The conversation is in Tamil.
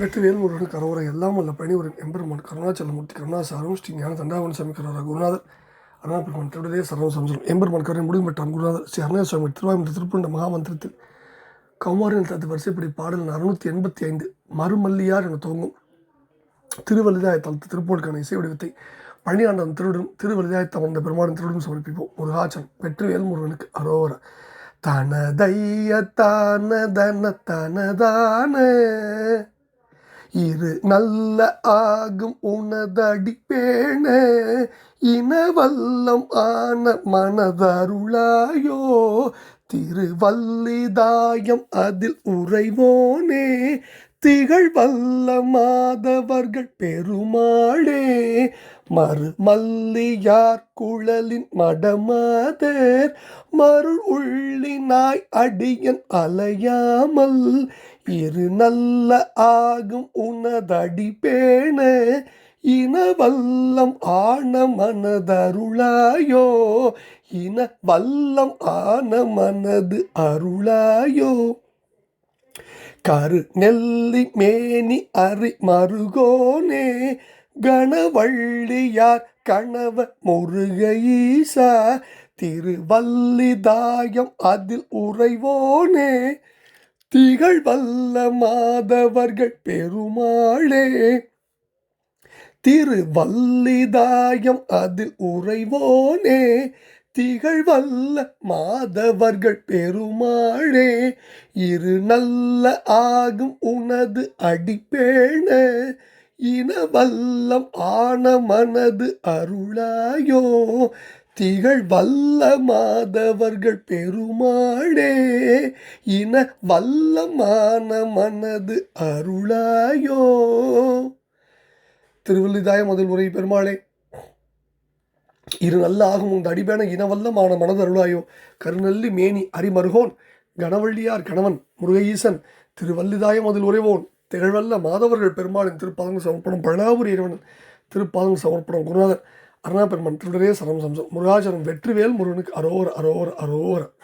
வெற்றிவேல் முருகன் கரவரை எல்லாம் வல்ல பணி ஒரு எம்பெருமான் கருணாச்சலமூர்த்தி கருணாசாரம் ஸ்ரீ ஞான தண்டாவன் சாமி கரோரா குருநாதர் அருணாபெருமான் திருடலே சர்வம் சம்சலம் எம்பெருமான் கருணை முடிவு பெற்றான் குருநாதர். ஸ்ரீ அருணா சுவாமி திருவாயூர் திருப்பண்ட மகாமந்திரத்தில் கௌமாரின் தத்து வரிசைப்படி பாடல் அறுநூற்றி எண்பத்தி ஐந்து மறுமல்லியார் என துவங்கும் திருவல்லிதாய தளத்து திருப்போருக்கான இசை வடிவத்தை பழனியாண்டம் திருடும் திருவல்லிதாயத்தம் வந்த பெருமாடன் திருடன் சமர்ப்பிப்போம். முருகாச்சன் வெற்றிவேல் முருகனுக்கு அரோர. தனதைய தான தன தனதான இரு நல்ல ஆகும் உனதடி பேண இனவல்லம் ஆன மனதருளாயோ. திருவல்லிதாயம் அதில் உறைவோனே திகழ் வல்ல மாதவர்கள் பெருமாளே. மறு மல்லியார் குழலின் மடமாதர் மறு உள்ளினாய் அடியன் அலையாமல் இரு நல்ல ஆகும் உனதடி பேண இனவல்லம் ஆன மனதருளாயோ இன வல்லம் ஆன மனது அருளாயோ. கரு நெல்லி மேனி அரி மருகோனே கணவள்ளியார் கணவ முருக திருவல்லிதாயம் அதில் உறைவோனே. திகழ் வல்ல மாதவர்கள் பெருமாளே. திருவல்லிதாயம் அதில் உறைவோனே. திகழ் வல்ல மாதவர்கள் பெருமாளே. இரு நல்ல ஆகும் உனது அடிப்பேண இனவல்லம் ஆன மனது அருளாயோ. திகழ் வல்ல மாதவர்கள் பெருமாளே இன வல்லமான மனது அருளாயோ. திருவள்ளிதாய முதல் முறை பெருமாளே இரு நல்ல ஆகும் உங்க அடிபேன இனவல்லமான மனது அருளாயோ. கருநல்லி மேனி அரிமருகோன் கணவள்ளியார் கணவன் முருகையீசன் திருவல்லிதாய முதல் உறைவோன் திகழ்வல்ல மாதவர்கள் பெருமாளின் திருப்பாதங்க சமர்ப்பணம் பழனாபுரி இறைவன் திருப்பாதங்க சமர்ப்பணம் குருநாதன் அருணா பெருமான் திருடரே சரம் சம்சம். முருகாச்சரம் வெற்றிவேல் முருகனுக்கு அரோர அரோர அரோர.